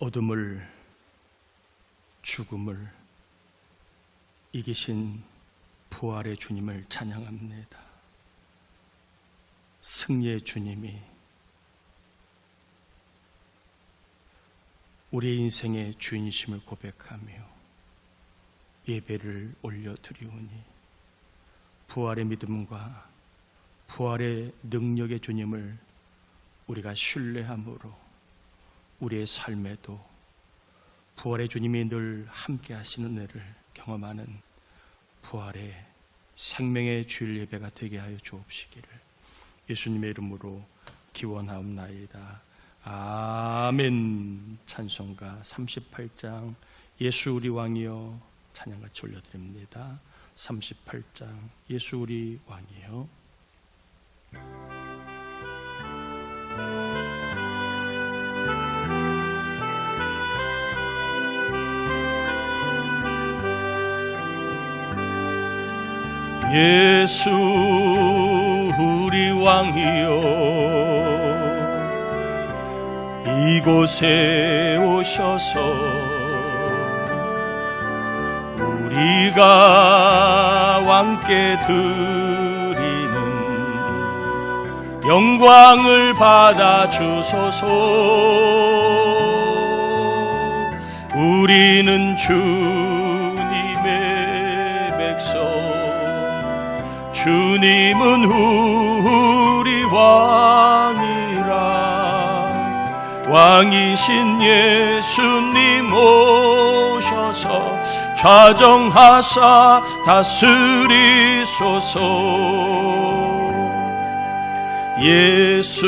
어둠을 죽음을 이기신 부활의 주님을 찬양합니다. 승리의 주님이 우리 인생의 주인심을 고백하며 예배를 올려드리오니 부활의 믿음과 부활의 능력의 주님을 우리가 신뢰함으로 우리의 삶에도 부활의 주님이 늘 함께 하시는 은혜를 경험하는 부활의 생명의 주일 예배가 되게 하여 주옵시기를 예수님의 이름으로 기원하옵나이다. 아멘. 찬송가 38장 예수 우리 왕이여 찬양같이 올려드립니다. 38장 예수 우리 왕이여 예수 우리 왕이여. 이곳에 오셔서 우리가 왕께 드리는 영광을 받아 주소서. 우리는 주 주님은 우리 왕이라. 왕이신 예수님 오셔서 좌정하사 다스리소서. 예수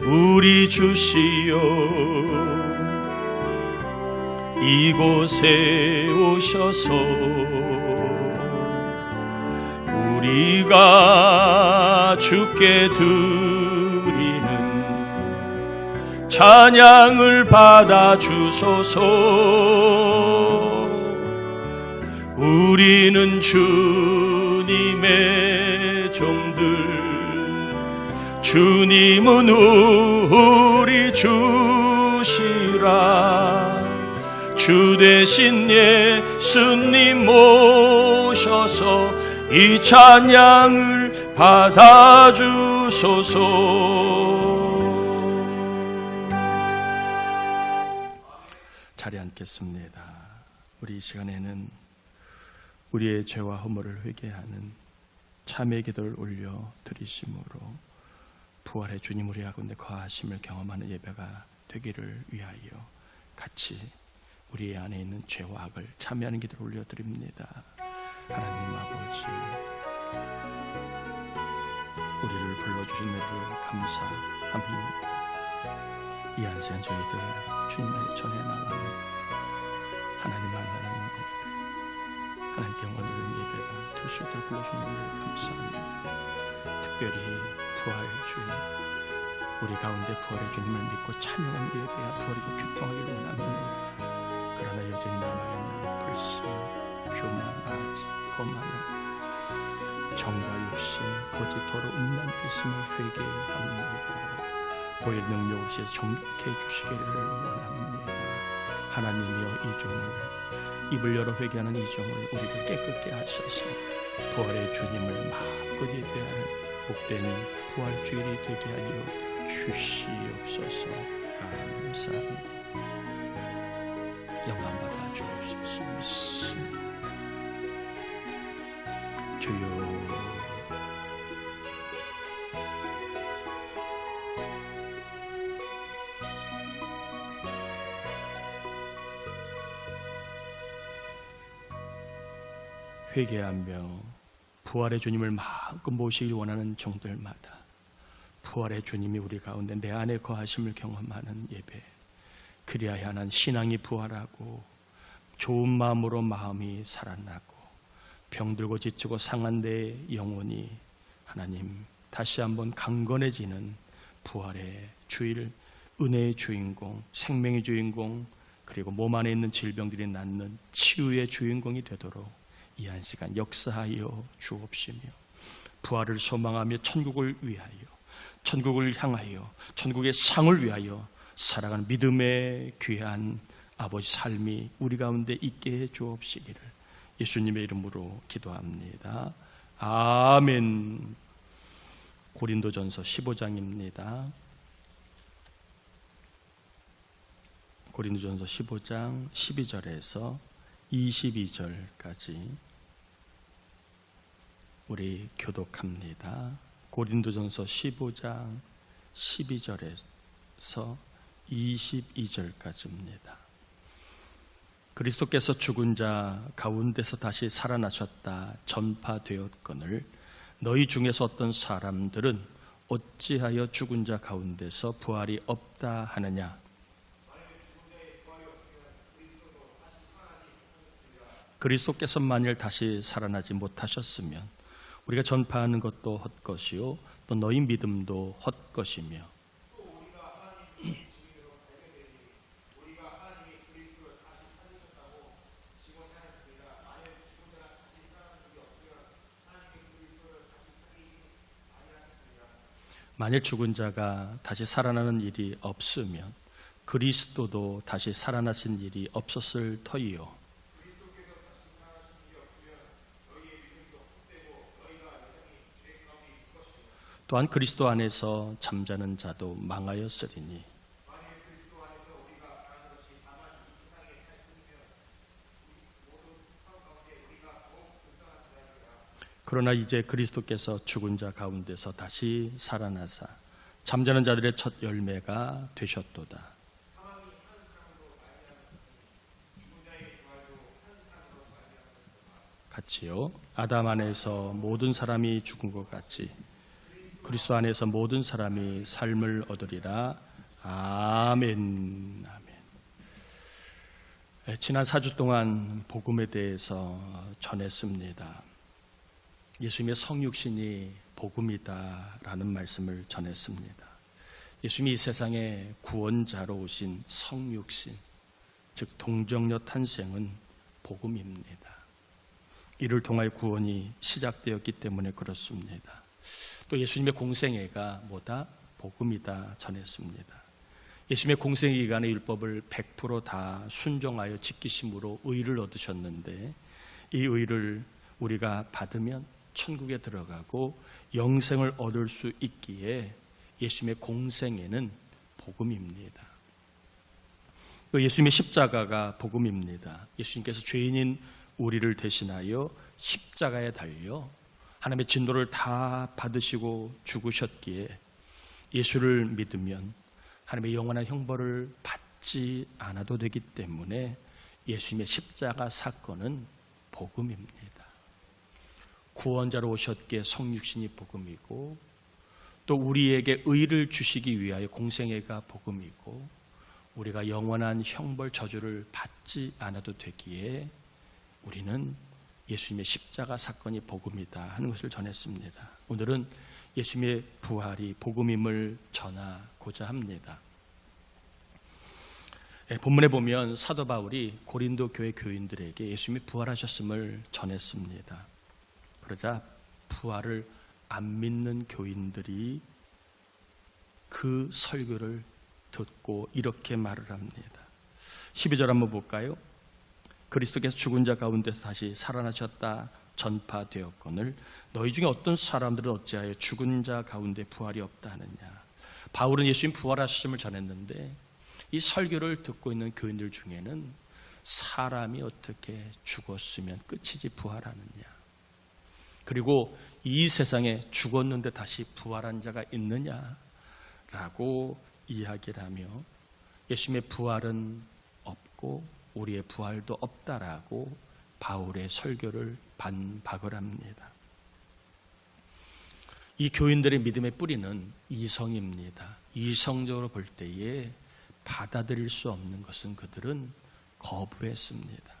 우리 주시여 이곳에 오셔서 우리가 주께 드리는 찬양을 받아 주소서. 우리는 주님의 종들 주님은 우리 주시라. 주 대신 예수님 모셔서 이 찬양을 받아주소서 자리에 앉겠습니다 우리 이 시간에는 우리의 죄와 허물을 회개하는 참의 기도를 올려 드리심으로 부활의 주님 우리 가운데 거하심을 경험하는 예배가 되기를 위하여 같이 우리 안에 있는 죄와 악을 참여하는 기도를 올려드립니다. 하나님 아버지, 우리를 불러주신 은혜를 감사합니다. 이 안시간 저희들 주님의 전에 나가는 하나님 만나는 예배, 하나님께 영광 드리는 예배가 될 수 있도록 불러주신 은혜를 감사합니다. 특별히 부활 주님, 우리 가운데 부활의 주님을 믿고 찬양하는 예배야 부활이 좀 교통하기를 원합니다. 그러나 여전히 남아있는 불신, 교만하지, 거만함, 정과 욕심, 거짓도로 음란 있음을 회개합니다. 보혈 능력을 시해 정케 해주시기를 원합니다. 하나님이여 이 종을 입을 열어 회개하는 이 종을 우리를 깨끗게 하셔서 부활의 주님을 마음껏 예배하는 복된 부활 주일이 되게 하여 주시옵소서 감사합니다. 회개하며 부활의 주님을 마음껏 모시길 원하는 종들마다 부활의 주님이 우리 가운데 내 안에 거하심을 경험하는 예배 그리하여 하는 신앙이 부활하고 좋은 마음으로 마음이 살아나고 병들고 지치고 상한 내 영혼이 하나님 다시 한번 강건해지는 부활의 주일 은혜의 주인공 생명의 주인공 그리고 몸 안에 있는 질병들이 낫는 치유의 주인공이 되도록 이 한 시간 역사하여 주옵시며 부활을 소망하며 천국을 위하여 천국을 향하여 천국의 상을 위하여 살아가는 믿음의 귀한 아버지 삶이 우리 가운데 있게 해 주옵시기를 예수님의 이름으로 기도합니다. 아멘. 고린도전서 15장입니다. 고린도전서 15장 12절에서 22절까지 우리 교독합니다. 고린도전서 15장 12절에서 22절까지입니다. 그리스도께서 죽은 자 가운데서 다시 살아나셨다 전파되었거늘 너희 중에서 어떤 사람들은 어찌하여 죽은 자 가운데서 부활이 없다 하느냐 그리스도께서 만일 다시 살아나지 못하셨으면 우리가 전파하는 것도 헛것이요 또 너희 믿음도 헛것이며. 만일 죽은 자가 다시 살아나는 일이 없으면 그리스도도 다시 살아나신 일이 없었을 터이요 또한 그리스도 안에서 잠자는 자도 망하였으리니 그러나 이제 그리스도께서 죽은 자 가운데서 다시 살아나사 잠자는 자들의 첫 열매가 되셨도다. 같이요. 아담 안에서 모든 사람이 죽은 것 같이 그리스도 안에서 모든 사람이 삶을 얻으리라. 아멘. 아멘. 네, 지난 4주 동안 복음에 대해서 전했습니다. 예수님의 성육신이 복음이다라는 말씀을 전했습니다. 예수님이 이 세상에 구원자로 오신 성육신, 즉 동정녀 탄생은 복음입니다. 이를 통하여 구원이 시작되었기 때문에 그렇습니다. 또 예수님의 공생애가 뭐다? 복음이다 전했습니다. 예수님의 공생애 기간의 율법을 100%다 순종하여 지키심으로 의를 얻으셨는데 이 의를 우리가 받으면 천국에 들어가고 영생을 얻을 수 있기에 예수님의 공생애는 복음입니다. 또 예수님의 십자가가 복음입니다. 예수님께서 죄인인 우리를 대신하여 십자가에 달려 하나님의 진노를 다 받으시고 죽으셨기에 예수를 믿으면 하나님의 영원한 형벌을 받지 않아도 되기 때문에 예수님의 십자가 사건은 복음입니다. 구원자로 오셨기에 성육신이 복음이고 또 우리에게 의를 주시기 위하여 공생애가 복음이고 우리가 영원한 형벌 저주를 받지 않아도 되기에 우리는 예수님의 십자가 사건이 복음이다 하는 것을 전했습니다. 오늘은 예수님의 부활이 복음임을 전하고자 합니다. 예, 본문에 보면 사도 바울이 고린도 교회 교인들에게 예수님이 부활하셨음을 전했습니다. 그러자 부활을 안 믿는 교인들이 그 설교를 듣고 이렇게 말을 합니다. 12절 한번 볼까요? 그리스도께서 죽은 자 가운데서 다시 살아나셨다 전파되었거늘 너희 중에 어떤 사람들은 어찌하여 죽은 자 가운데 부활이 없다 하느냐? 바울은 예수님 부활하심을 전했는데 이 설교를 듣고 있는 교인들 중에는 사람이 어떻게 죽었으면 끝이지 부활하느냐? 그리고 이 세상에 죽었는데 다시 부활한 자가 있느냐라고 이야기를 하며 예수님의 부활은 없고 우리의 부활도 없다라고 바울의 설교를 반박을 합니다. 이 교인들의 믿음의 뿌리는 이성입니다. 이성적으로 볼 때에 받아들일 수 없는 것은 그들은 거부했습니다.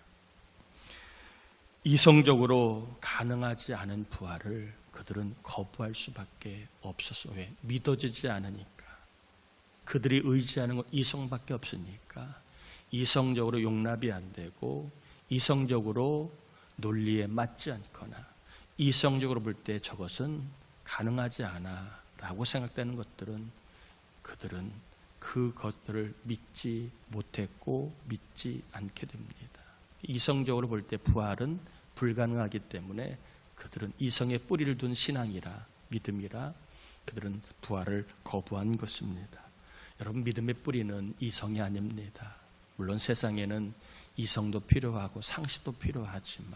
이성적으로 가능하지 않은 부활을 그들은 거부할 수밖에 없었어. 왜? 믿어지지 않으니까. 그들이 의지하는 건 이성밖에 없으니까. 이성적으로 용납이 안 되고, 이성적으로 논리에 맞지 않거나, 이성적으로 볼 때 저것은 가능하지 않아. 라고 생각되는 것들은 그들은 그것들을 믿지 못했고 믿지 않게 됩니다. 이성적으로 볼 때 부활은 불가능하기 때문에 그들은 이성의 뿌리를 둔 신앙이라 믿음이라 그들은 부활을 거부한 것입니다. 여러분 믿음의 뿌리는 이성이 아닙니다. 물론 세상에는 이성도 필요하고 상식도 필요하지만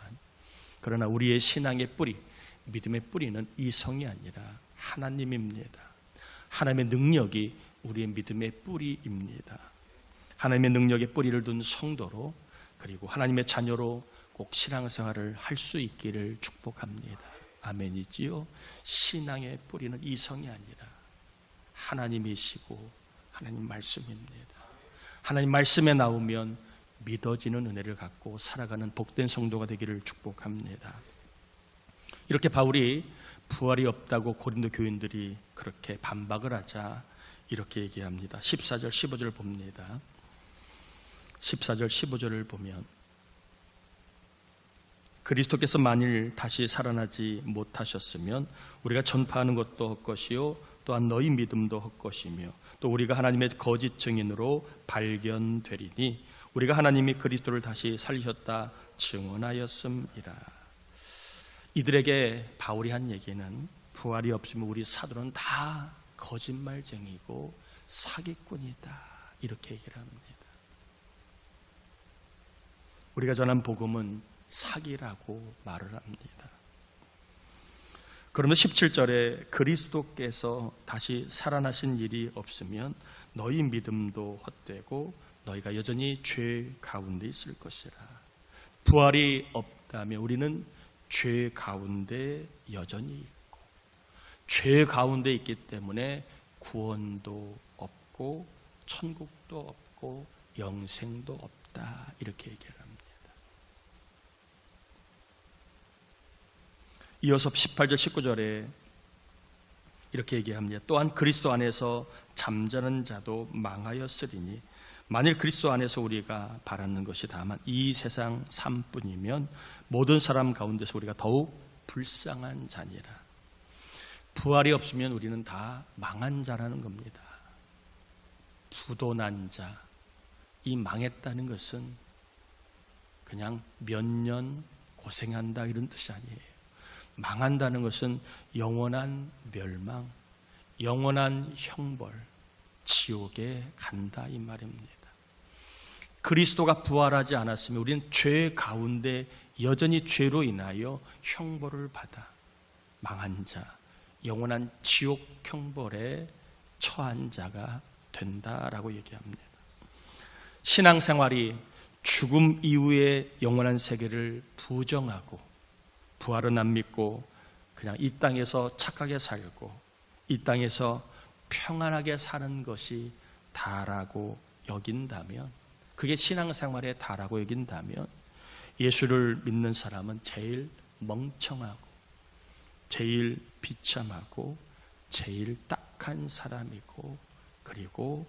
그러나 우리의 신앙의 뿌리, 믿음의 뿌리는 이성이 아니라 하나님입니다. 하나님의 능력이 우리의 믿음의 뿌리입니다. 하나님의 능력의 뿌리를 둔 성도로 그리고 하나님의 자녀로 꼭 신앙생활을 할 수 있기를 축복합니다. 아멘이지요. 신앙의 뿌리는 이성이 아니라 하나님이시고 하나님 말씀입니다. 하나님 말씀에 나오면 믿어지는 은혜를 갖고 살아가는 복된 성도가 되기를 축복합니다. 이렇게 바울이 부활이 없다고 고린도 교인들이 그렇게 반박을 하자 이렇게 얘기합니다. 14절 15절 봅니다. 14절 15절을 보면 그리스도께서 만일 다시 살아나지 못하셨으면 우리가 전파하는 것도 헛것이요 또한 너희 믿음도 헛것이며 또 우리가 하나님의 거짓 증인으로 발견되리니 우리가 하나님이 그리스도를 다시 살리셨다 증언하였음이라. 이들에게 바울이 한 얘기는 부활이 없으면 우리 사도는 다 거짓말쟁이고 사기꾼이다. 이렇게 얘기를 합니다. 우리가 전한 복음은 사기라고 말을 합니다. 그러면 17절에 그리스도께서 다시 살아나신 일이 없으면 너희 믿음도 헛되고 너희가 여전히 죄 가운데 있을 것이라. 부활이 없다면 우리는 죄 가운데 여전히 있고 죄 가운데 있기 때문에 구원도 없고 천국도 없고 영생도 없다 이렇게 합니다. 이어서 18절 19절에 이렇게 얘기합니다. 또한 그리스도 안에서 잠자는 자도 망하였으리니 만일 그리스도 안에서 우리가 바라는 것이 다만 이 세상 삶뿐이면 모든 사람 가운데서 우리가 더욱 불쌍한 자니라. 부활이 없으면 우리는 다 망한 자라는 겁니다. 부도난 자, 이 망했다는 것은 그냥 몇 년 고생한다 이런 뜻이 아니에요. 망한다는 것은 영원한 멸망, 영원한 형벌, 지옥에 간다 이 말입니다. 그리스도가 부활하지 않았으면 우리는 죄 가운데 여전히 죄로 인하여 형벌을 받아 망한 자, 영원한 지옥 형벌에 처한 자가 된다라고 얘기합니다. 신앙생활이 죽음 이후의 영원한 세계를 부정하고 부활은 안 믿고 그냥 이 땅에서 착하게 살고 이 땅에서 평안하게 사는 것이 다라고 여긴다면 그게 신앙생활에 다라고 여긴다면 예수를 믿는 사람은 제일 멍청하고 제일 비참하고 제일 딱한 사람이고 그리고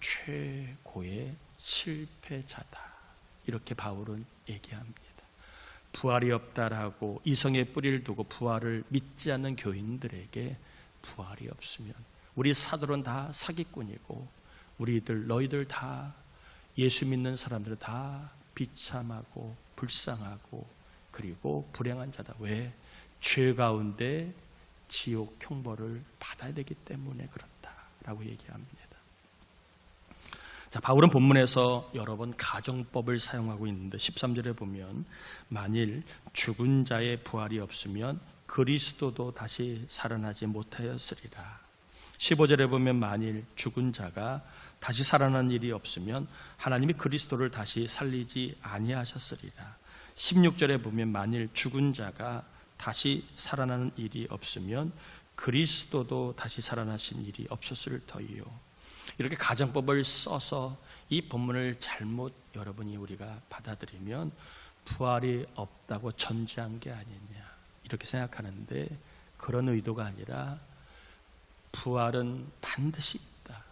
최고의 실패자다. 이렇게 바울은 얘기합니다. 부활이 없다라고 이성의 뿌리를 두고 부활을 믿지 않는 교인들에게 부활이 없으면 우리 사들은 다 사기꾼이고 우리들 너희들 다 예수 믿는 사람들은 다 비참하고 불쌍하고 그리고 불행한 자다. 왜? 죄 가운데 지옥 형벌을 받아야 되기 때문에 그렇다라고 얘기합니다. 자, 바울은 본문에서 여러 번 가정법을 사용하고 있는데 13절에 보면 만일 죽은 자의 부활이 없으면 그리스도도 다시 살아나지 못하였으리라. 15절에 보면 만일 죽은 자가 다시 살아난 일이 없으면 하나님이 그리스도를 다시 살리지 아니하셨으리라. 16절에 보면 만일 죽은 자가 다시 살아나는 일이 없으면 그리스도도 다시 살아나신 일이 없었을 터이요. 이렇게 가정법을 써서 이 본문을 잘못 여러분이 우리가 받아들이면 부활이 없다고 전제한 게 아니냐 이렇게 생각하는데 그런 의도가 아니라 부활은 반드시 있다.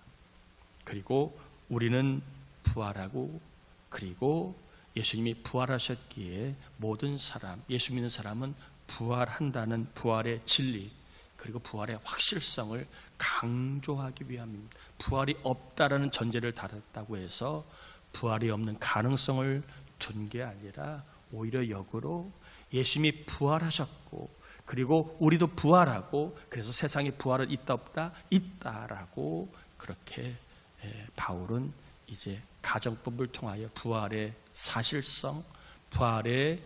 그리고 우리는 부활하고 그리고 예수님이 부활하셨기에 모든 사람, 예수 믿는 사람은 부활한다는 부활의 진리, 그리고 부활의 확실성을 강조하기 위함입니다. 부활이 없다라는 전제를 달았다고 해서 부활이 없는 가능성을 둔 게 아니라 오히려 역으로 예수님이 부활하셨고 그리고 우리도 부활하고 그래서 세상에 부활은 있다 없다 있다라고 그렇게 예, 바울은 이제 가정법을 통하여 부활의 사실성, 부활의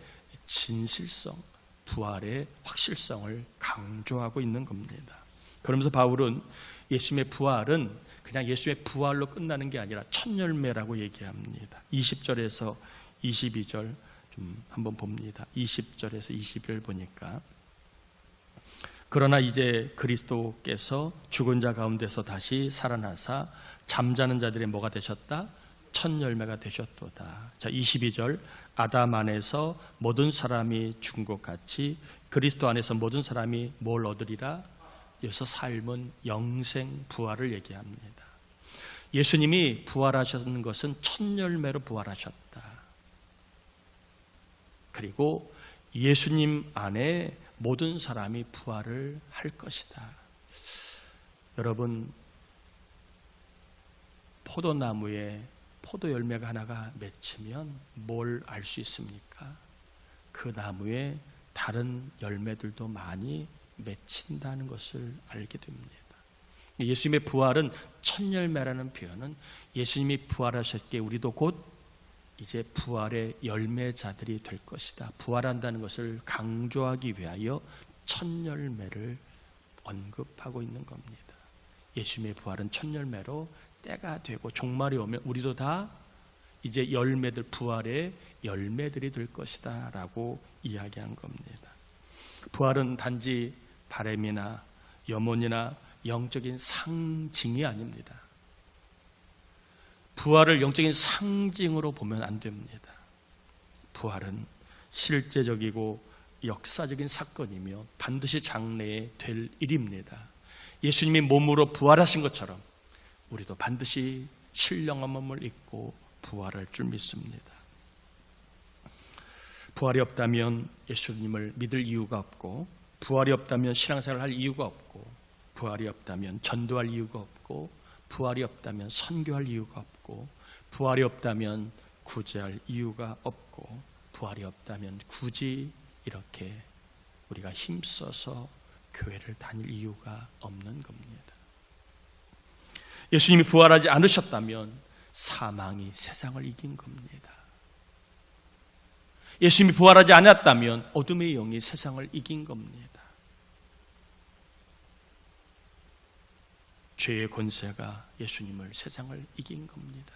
진실성, 부활의 확실성을 강조하고 있는 겁니다. 그러면서 바울은 예수님의 부활은 그냥 예수의 부활로 끝나는 게 아니라 첫 열매라고 얘기합니다. 20절에서 22절 좀 한번 봅니다. 20절에서 22절 보니까 그러나 이제 그리스도께서 죽은 자 가운데서 다시 살아나사 잠자는 자들의 뭐가 되셨다? 첫 열매가 되셨도다. 자, 22절 아담 안에서 모든 사람이 죽은 것 같이 그리스도 안에서 모든 사람이 뭘 얻으리라? 여기서 삶은 영생 부활을 얘기합니다. 예수님이 부활하셨는 것은 첫 열매로 부활하셨다. 그리고 예수님 안에 모든 사람이 부활을 할 것이다. 여러분, 포도나무에 포도 열매가 하나가 맺히면 뭘 알 수 있습니까? 그 나무에 다른 열매들도 많이 맺힌다는 것을 알게 됩니다. 예수님의 부활은 첫 열매라는 표현은 예수님이 부활하셨기에 우리도 곧 이제 부활의 열매자들이 될 것이다. 부활한다는 것을 강조하기 위하여 첫 열매를 언급하고 있는 겁니다. 예수님의 부활은 첫 열매로 때가 되고 종말이 오면 우리도 다 이제 열매들 부활의 열매들이 될 것이다라고 이야기한 겁니다. 부활은 단지 바램이나 염원이나 영적인 상징이 아닙니다. 부활을 영적인 상징으로 보면 안 됩니다. 부활은 실제적이고 역사적인 사건이며 반드시 장래에 될 일입니다. 예수님이 몸으로 부활하신 것처럼 우리도 반드시 신령한 몸을 입고 부활할 줄 믿습니다. 부활이 없다면 예수님을 믿을 이유가 없고, 부활이 없다면 신앙생활을 할 이유가 없고, 부활이 없다면 전도할 이유가 없고, 부활이 없다면 선교할 이유가 없고, 부활이 없다면 구제할 이유가 없고, 부활이 없다면 굳이 이렇게 우리가 힘써서 교회를 다닐 이유가 없는 겁니다. 예수님이 부활하지 않으셨다면 사망이 세상을 이긴 겁니다. 예수님이 부활하지 않았다면 어둠의 영이 세상을 이긴 겁니다. 죄의 권세가 예수님을 세상을 이긴 겁니다.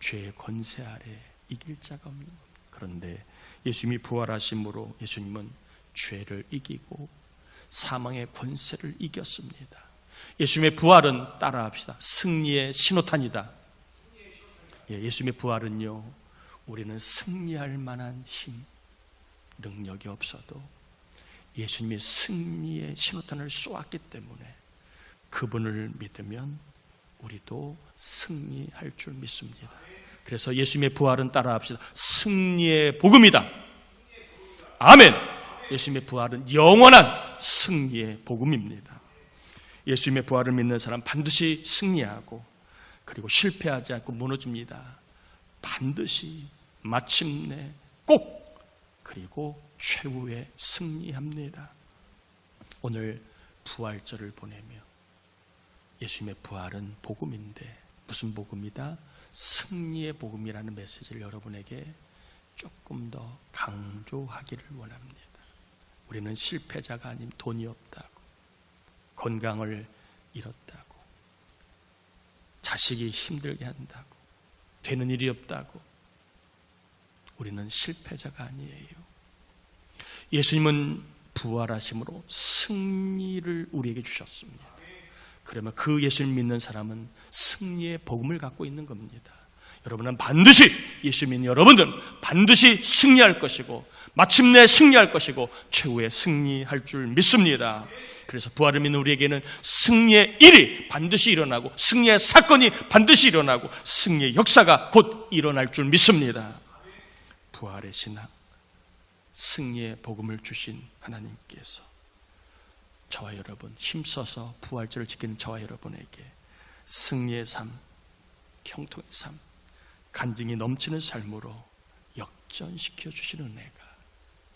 죄의 권세 아래 이길 자가 없는 겁니다. 그런데 예수님이 부활하심으로 예수님은 죄를 이기고 사망의 권세를 이겼습니다. 예수님의 부활은 따라합시다. 승리의 신호탄이다. 예, 예수님의 부활은요, 우리는 승리할 만한 힘, 능력이 없어도 예수님이 승리의 신호탄을 쏘았기 때문에 그분을 믿으면 우리도 승리할 줄 믿습니다. 그래서 예수님의 부활은 따라합시다. 승리의 복음이다. 아멘. 예수님의 부활은 영원한 승리의 복음입니다. 예수님의 부활을 믿는 사람 반드시 승리하고 그리고 실패하지 않고 무너집니다. 반드시 마침내 꼭 그리고 최후에 승리합니다. 오늘 부활절을 보내며 예수님의 부활은 복음인데 무슨 복음이다? 승리의 복음이라는 메시지를 여러분에게 조금 더 강조하기를 원합니다. 우리는 실패자가 아닌 돈이 없다고, 건강을 잃었다고, 자식이 힘들게 한다고, 되는 일이 없다고, 우리는 실패자가 아니에요. 예수님은 부활하심으로 승리를 우리에게 주셨습니다. 그러면 그 예수를 믿는 사람은 승리의 복음을 갖고 있는 겁니다. 여러분은 반드시 예수 믿는 여러분들은 반드시 승리할 것이고 마침내 승리할 것이고 최후에 승리할 줄 믿습니다. 그래서 부활을 믿는 우리에게는 승리의 일이 반드시 일어나고 승리의 사건이 반드시 일어나고 승리의 역사가 곧 일어날 줄 믿습니다. 부활의 신앙, 승리의 복음을 주신 하나님께서 저와 여러분 힘써서 부활절을 지키는 저와 여러분에게 승리의 삶, 형통의 삶, 간증이 넘치는 삶으로 역전시켜 주시는 은혜가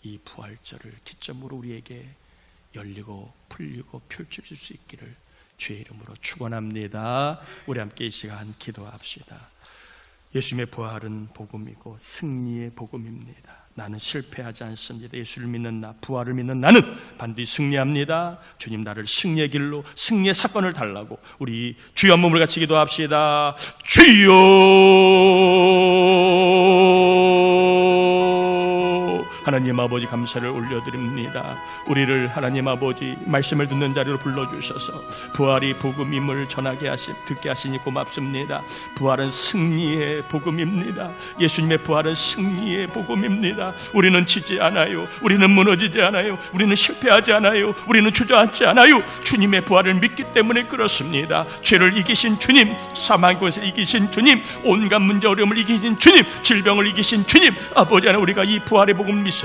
이 부활절을 기점으로 우리에게 열리고 풀리고 펼쳐질 수 있기를 주의 이름으로 축원합니다. 우리 함께 이 시간 기도합시다. 예수님의 부활은 복음이고 승리의 복음입니다. 나는 실패하지 않습니다. 예수를 믿는 나, 부활을 믿는 나는 반드시 승리합니다. 주님 나를 승리의 길로 승리의 사건을 달라고 우리 주여 한 몸을 같이 기도합시다. 주여 하나님 아버지 감사를 올려드립니다. 우리를 하나님 아버지 말씀을 듣는 자리로 불러주셔서 부활이 복음임을 전하게 하시 듣게 하시니 고맙습니다. 부활은 승리의 복음입니다. 예수님의 부활은 승리의 복음입니다. 우리는 지지 않아요. 우리는 무너지지 않아요. 우리는 실패하지 않아요. 우리는 주저앉지 않아요. 주님의 부활을 믿기 때문에 그렇습니다. 죄를 이기신 주님, 사망의 것을 이기신 주님, 온갖 문제 어려움을 이기신 주님, 질병을 이기신 주님, 아버지 하나 우리가 이 부활의 복음 믿습니다.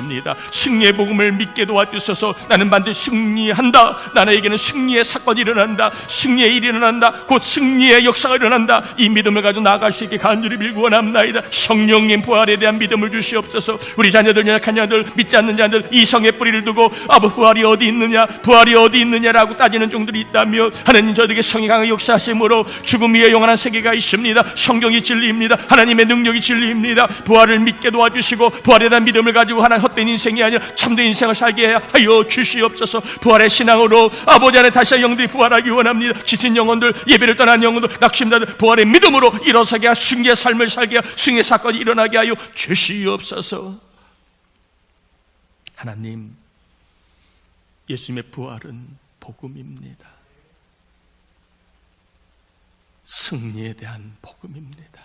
승리의 복음을 믿게 도와주셔서 나는 반드시 승리한다. 나에게는 승리의 사건이 일어난다. 승리의 일이 일어난다. 곧 승리의 역사가 일어난다. 이 믿음을 가지고 나아갈 수 있게 간절히 빌고 원합나이다. 성령님 부활에 대한 믿음을 주시옵소서. 우리 자녀들 연약한 자들 믿지 않는 자들 이성의 뿌리를 두고 아버 부활이 어디 있느냐 부활이 어디 있느냐라고 따지는 종들이 있다며 하나님 저들에게 성이 강한 역사하심으로 죽음 위에 영원한 세계가 있습니다. 성경이 진리입니다. 하나님의 능력이 진리입니다. 부활을 믿게 도와주시고 부활에 대한 믿음을 가지고 하나 헛된 인생이 아니라 참된 인생을 살게 하여 주시옵소서. 부활의 신앙으로 아버지 안에 다시 영들이 부활하기 원합니다. 지친 영혼들 예배를 떠난 영혼들 낙심자들 부활의 믿음으로 일어서게 하여 승리의 삶을 살게 하여 승리의 사건이 일어나게 하여 주시옵소서. 하나님, 예수님의 부활은 복음입니다. 승리에 대한 복음입니다.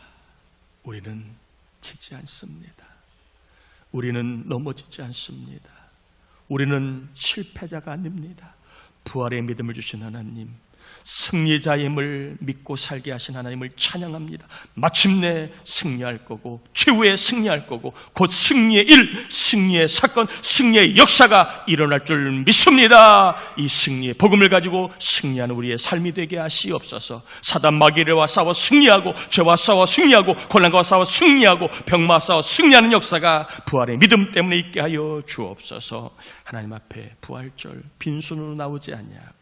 우리는 지지 않습니다. 우리는 넘어지지 않습니다. 우리는 실패자가 아닙니다. 부활의 믿음을 주신 하나님, 승리자임을 믿고 살게 하신 하나님을 찬양합니다. 마침내 승리할 거고, 최후에 승리할 거고, 곧 승리의 일, 승리의 사건, 승리의 역사가 일어날 줄 믿습니다. 이 승리의 복음을 가지고 승리하는 우리의 삶이 되게 하시옵소서. 사단 마귀와 싸워 승리하고, 죄와 싸워 승리하고, 곤란과 싸워 승리하고, 병마 싸워 승리하는 역사가 부활의 믿음 때문에 있게 하여 주옵소서. 하나님 앞에 부활절 빈손으로 나오지 아니하고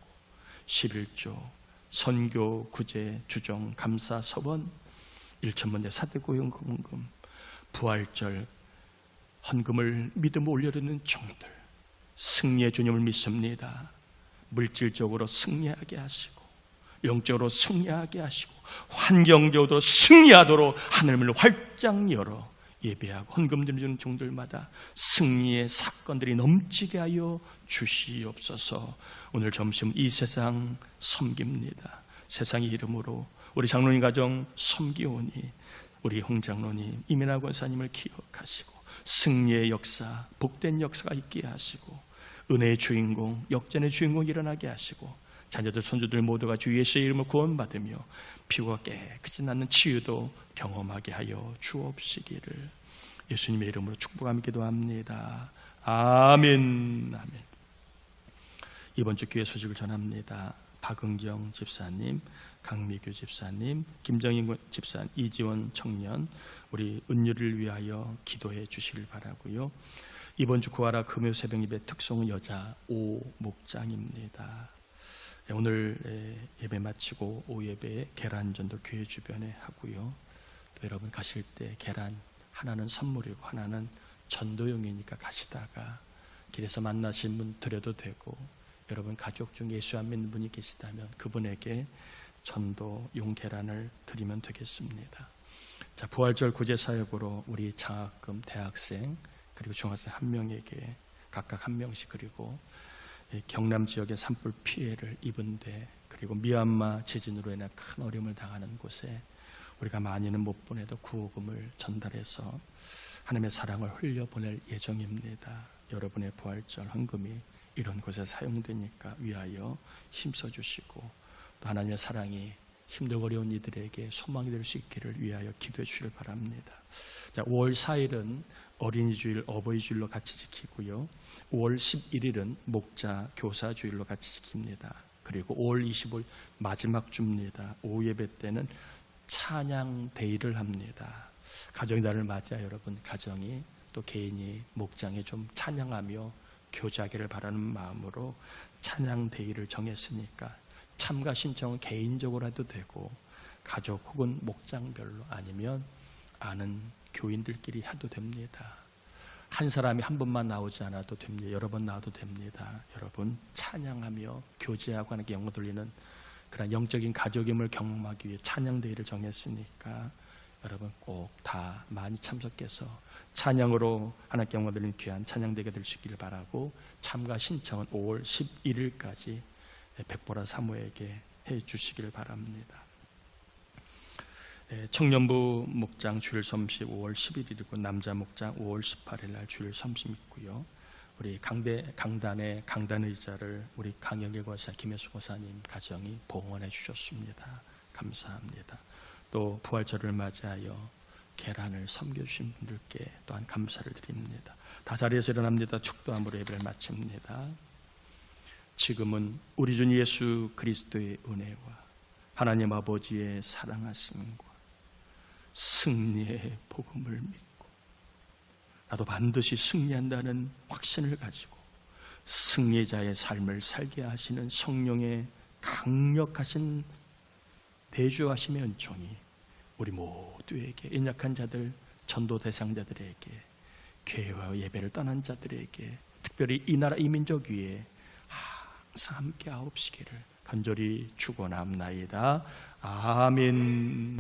11조 선교 구제 주정 감사 서원 1천만대 사대고용 금금 부활절 헌금을 믿음 올려드는 종들 승리의 주님을 믿습니다. 물질적으로 승리하게 하시고 영적으로 승리하게 하시고 환경적으로 승리하도록 하늘문을 활짝 열어 예배하고 헌금 드리는 종들마다 승리의 사건들이 넘치게 하여 주시옵소서. 오늘 점심 이 세상 섬깁니다. 세상의 이름으로 우리 장로님 가정 섬기오니 우리 홍 장로님 이민아 권사님을 기억하시고 승리의 역사, 복된 역사가 있게 하시고 은혜의 주인공, 역전의 주인공 일어나게 하시고 자녀들 손주들 모두가 주 예수의 이름을 구원받으며 피부가 깨끗이 낫는 치유도 경험하게 하여 주옵시기를 예수님의 이름으로 축복하며 기도합니다. 아멘. 아멘. 이번 주 교회 소식을 전합니다. 박은경 집사님, 강미규 집사님, 김정인 집사, 이지원 청년, 우리 은유를 위하여 기도해 주시길 바라고요. 이번 주 구하라 금요 새벽 예배 특송은 여자 오 목장입니다. 네, 오늘 예배 마치고 오후 예배에 계란전도 교회 주변에 하고요. 또 여러분 가실 때 계란 하나는 선물이고 하나는 전도용이니까 가시다가 길에서 만나신 분 드려도 되고 여러분 가족 중 예수 안 믿는 분이 계시다면 그분에게 전도 용 계란을 드리면 되겠습니다. 자, 부활절 구제 사역으로 우리 장학금 대학생 그리고 중학생 한 명에게 각각 한 명씩 그리고 경남 지역의 산불 피해를 입은 데 그리고 미얀마 지진으로 인해 큰 어려움을 당하는 곳에 우리가 많이는 못 보내도 구호금을 전달해서 하나님의 사랑을 흘려보낼 예정입니다. 여러분의 부활절 헌금이 이런 곳에 사용되니까 위하여 힘써 주시고 또 하나님의 사랑이 힘들고 어려운 이들에게 소망이 될 수 있기를 위하여 기도해 주시길 바랍니다. 자, 5월 4일은 어린이 주일, 어버이 주일로 같이 지키고요. 5월 11일은 목자 교사 주일로 같이 지킵니다. 그리고 5월 25일 마지막 주입니다. 오후 예배 때는 찬양 데이를 합니다. 가정의 날을 맞아 여러분 가정이 또 개인이 목장에 좀 찬양하며 교제하기를 바라는 마음으로 찬양 데이를 정했으니까 참가 신청은 개인적으로 해도 되고 가족 혹은 목장별로 아니면 아는 교인들끼리 해도 됩니다. 한 사람이 한 번만 나오지 않아도 됩니다. 여러 번 나와도 됩니다. 여러분 찬양하며 교제하고 하는 게 영어 돌리는 그런 영적인 가족임을 경험하기 위해 찬양 데이를 정했으니까 여러분 꼭 다 많이 참석해서 찬양으로 하나님께 영광 돌리는 귀한 찬양 데이가 될수 있기를 바라고 참가 신청은 5월 11일까지 백보라 사모에게 해 주시기를 바랍니다. 예, 청년부 목장 주일 섬시 5월 11일이고 남자 목장 5월 18일 날 주일 섬심 있고요. 우리 강대 강단의 강단 의자를 우리 강영일 권사 김혜수 권사님 가정이 봉헌해 주셨습니다. 감사합니다. 또 부활절을 맞이하여 계란을 섬겨주신 분들께 또한 감사를 드립니다. 다 자리에서 일어납니다. 축도함으로 예배를 마칩니다. 지금은 우리 주 예수 그리스도의 은혜와 하나님 아버지의 사랑하심과 승리의 복음을 믿고 나도 반드시 승리한다는 확신을 가지고 승리자의 삶을 살게 하시는 성령의 강력하신 내주하심의 은총이 우리 모두에게 인약한 자들, 전도 대상자들에게 교회와 예배를 떠난 자들에게 특별히 이 나라 이 민족 위에 항상 함께 하옵시기를 간절히 축원합나이다. 아멘.